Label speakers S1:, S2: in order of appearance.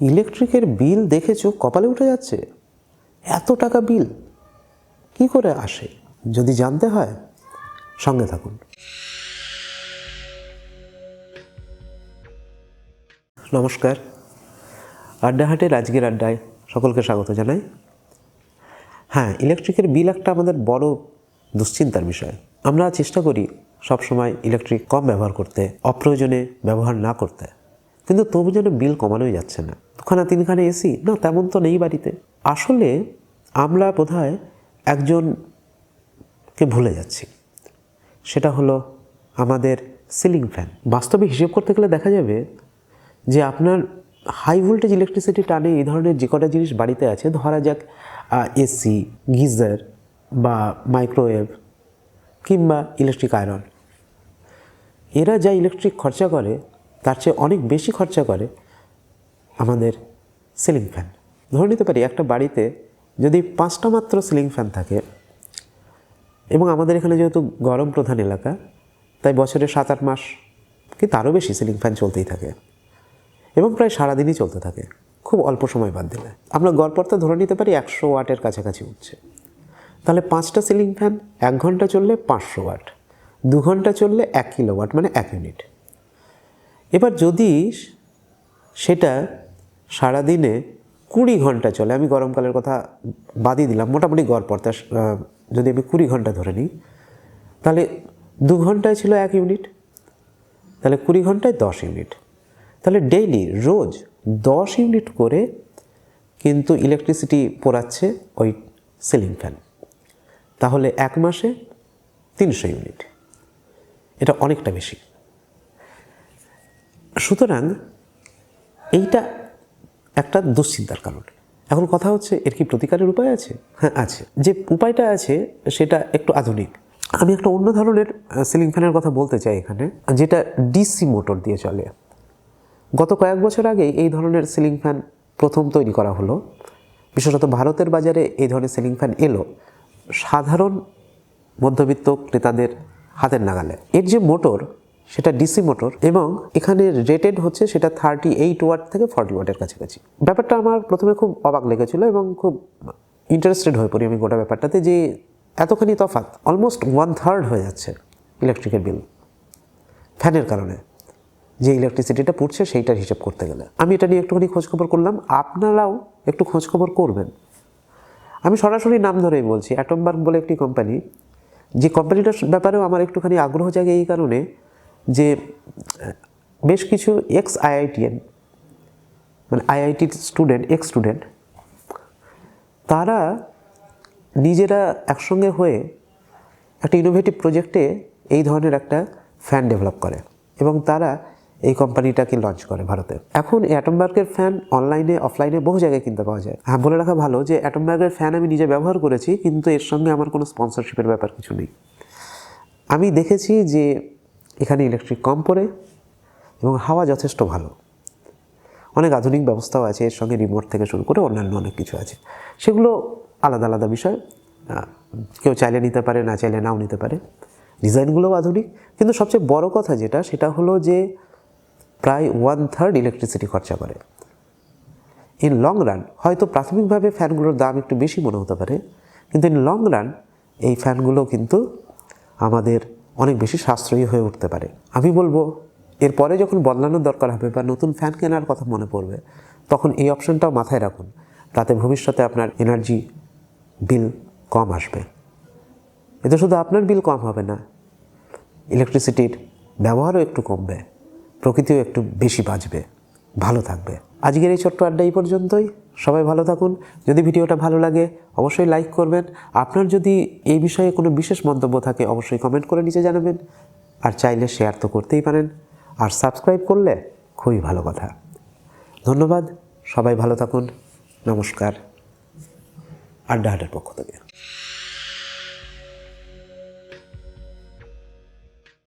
S1: ইলেকট্রিকের বিল দেখেছ? কপালে উঠে যাচ্ছে। এত টাকা বিল। কি করে আসে? যদি জানতে হয়, সঙ্গে থাকুন। নমস্কার। আড্ডাহাটের আজকের আড্ডায় সকলকে স্বাগত জানাই। হ্যাঁ ইলেকট্রিকের বিল একটা আমাদের বড় দুশ্চিন্তার বিষয়। আমরা চেষ্টা করি সবসময় ইলেকট্রিক কম ব্যবহার করতে, অপ্রয়োজনে ব্যবহার না করতে। কিন্তু তবু যেন বিল কমানোই যাচ্ছে না। দুখানা তিনখানে এসি? না, তেমন তো নেই বাড়িতে। আসলে আমরা বোধহয় একজনকে ভুলে যাচ্ছি। সেটা হলো আমাদের সিলিং ফ্যান। বাস্তবে হিসেব করতে গেলে দেখা যাবে যে আপনার হাই ভোল্টেজ ইলেকট্রিসিটি টানে এই ধরনের যে কটা জিনিস বাড়িতে আছে, ধরা যাক এসি, গিজার বা মাইক্রোওয়েভ কিংবা ইলেকট্রিক আয়রন। এরা যা ইলেকট্রিক খরচা করে তার চেয়ে অনেক বেশি খরচা করে আমাদের সিলিং ফ্যান। ধরে নিতে পারি একটা বাড়িতে যদি পাঁচটা মাত্র সিলিং ফ্যান থাকে এবং আমাদের এখানে যেহেতু গরম প্রধান এলাকা, তাই বছরে সাত আট মাস কি তারও বেশি সিলিং ফ্যান চলতেই থাকে এবং প্রায় সারাদিনই চলতে থাকে, খুব অল্প সময় বাদ দিলে। আমরা গড়পড়তা ধরে নিতে পারি একশো ওয়াটের কাছাকাছি উঠছে। তাহলে পাঁচটা সিলিং ফ্যান এক ঘণ্টা চললে পাঁচশো ওয়াট, দু ঘণ্টা চললে এক কিলো ওয়াট মানে এক ইউনিট। এবার যদি সেটা সারাদিনে কুড়ি ঘণ্টা চলে, আমি গরমকালের কথা বাদই দিলাম, মোটামুটি গড়পড়তা যদি আমি কুড়ি ঘণ্টা ধরে নিই, তাহলে দু ঘন্টায় ছিল এক ইউনিট, তাহলে কুড়ি ঘন্টায় দশ ইউনিট, তাহলে ডেইলি, রোজ দশ ইউনিট করে কিন্তু ইলেকট্রিসিটি পোড়াচ্ছে ওই সিলিং ফ্যান, তাহলে এক মাসে তিনশো ইউনিট, এটা অনেকটা বেশি। সুতরাং এইটা একটা দুশ্চিন্তার কারণ। এখন কথা হচ্ছে, এর কি প্রতিকারের উপায় আছে? হ্যাঁ আছে। যে উপায়টা আছে, সেটা একটু আধুনিক। আমি একটা অন্য ধরনের সিলিং ফ্যানের কথা বলতে চাই এখানে, যেটা ডিসি মোটর দিয়ে চলে। গত কয়েক বছর আগে এই ধরনের সিলিং ফ্যান প্রথম তৈরি করা হলো। বিশেষত ভারতের বাজারে এই ধরনের সিলিং ফ্যান এলো সাধারণ মধ্যবিত্ত ক্রেতাদের হাতের নাগালে। এর যে মোটর সেটা ডিসি মোটর এবং এখানে রেটেড হচ্ছে সেটা থার্টি এইট ওয়াট থেকে ফর্টি ওয়াটের কাছাকাছি। ব্যাপারটা আমার প্রথমে খুব অবাক লেগেছিল এবং খুব ইন্টারেস্টেড হয়ে পড়ি আমি গোটা ব্যাপারটাতে যে এতখানি তফাৎ অলমোস্ট ওয়ান থার্ড হয়ে যাচ্ছে ইলেকট্রিকের বিল ফ্যানের কারণে। যে ইলেকট্রিসিটিটা পড়ছে সেইটার হিসাব করতে গেলে। আমি এটা নিয়ে একটুখানি খোঁজখবর করলাম, আপনারাও একটু খোঁজখবর করবেন। আমি সরাসরি নাম ধরেই বলছি অ্যাটমবার্গ বলে একটি কোম্পানি যে কোম্পানিটার ব্যাপারেও আমার একটুখানি আগ্রহ জাগে এই কারণে। যে বেশ কিছু এক্স আইআইটিএন মানে আইআইটির স্টুডেন্ট এক্স স্টুডেন্ট তারা নিজেরা একসঙ্গে হয়ে একটা ইনোভেটিভ প্রজেক্টে এই ধরনের একটা ফ্যান ডেভেলপ করে এবং তারা এই কোম্পানিটাকে লঞ্চ করে ভারতে। এখন অ্যাটমবার্গের ফ্যান অনলাইনে অফলাইনে বহু জায়গায় কিনতে পাওয়া যায়। হ্যাঁ বলে রাখা ভালো যে অ্যাটমবার্গের ফ্যান আমি নিজে ব্যবহার করেছি, কিন্তু এর সঙ্গে আমার কোনো স্পন্সরশিপের ব্যাপার কিছু নেই। আমি দেখেছি যে এখানে ইলেকট্রিক কম পড়ে এবং হাওয়া যথেষ্ট ভালো। অনেক আধুনিক ব্যবস্থাও আছে, এর সঙ্গে রিমোট থেকে শুরু করে অন্যান্য অনেক কিছু আছে। সেগুলো আলাদা আলাদা বিষয়। কেউ চাইলে নিতে পারে, না চাইলে নাও নিতে পারে। ডিজাইনগুলোও আধুনিক। কিন্তু সবচেয়ে বড় কথা যেটা, সেটা হলো যে প্রায় ওয়ান থার্ড ইলেকট্রিসিটি খরচা করে। ইন লং রান হয়তো প্রাথমিকভাবে ফ্যানগুলোর দাম একটু বেশি মনে হতে পারে, কিন্তু ইন লং রান এই ফ্যানগুলো কিন্তু আমাদের অনেক বেশি সাশ্রয়ী হয়ে উঠতে পারে। আমি বলব, এরপরে যখন বদলানোর দরকার হবে বা নতুন ফ্যান কেনার কথা মনে পড়বে, তখন এই অপশনটাও মাথায় রাখুন। তাতে ভবিষ্যতে আপনার এনার্জি বিল কম আসবে। এতে শুধু আপনার বিল কম হবে না ইলেকট্রিসিটির ব্যবহারও একটু কমবে, প্রকৃতিও একটু বেশি বাঁচবে, ভালো থাকবে। আজকের এই ছোট্ট আড্ডা এই পর্যন্তই। সবাই ভালো থাকুন। যদি ভিডিওটা ভালো লাগে, অবশ্যই লাইক করবেন। আপনার যদি এই বিষয়ে কোনো বিশেষ মন্তব্য থাকে, অবশ্যই কমেন্ট করে নিচে জানাবেন। আর চাইলে শেয়ার তো করতেই পারেন। আর সাবস্ক্রাইব করলে খুবই ভালো কথা। ধন্যবাদ। সবাই ভালো থাকুন। নমস্কার। আড্ডা আড্ডার পক্ষ থেকে।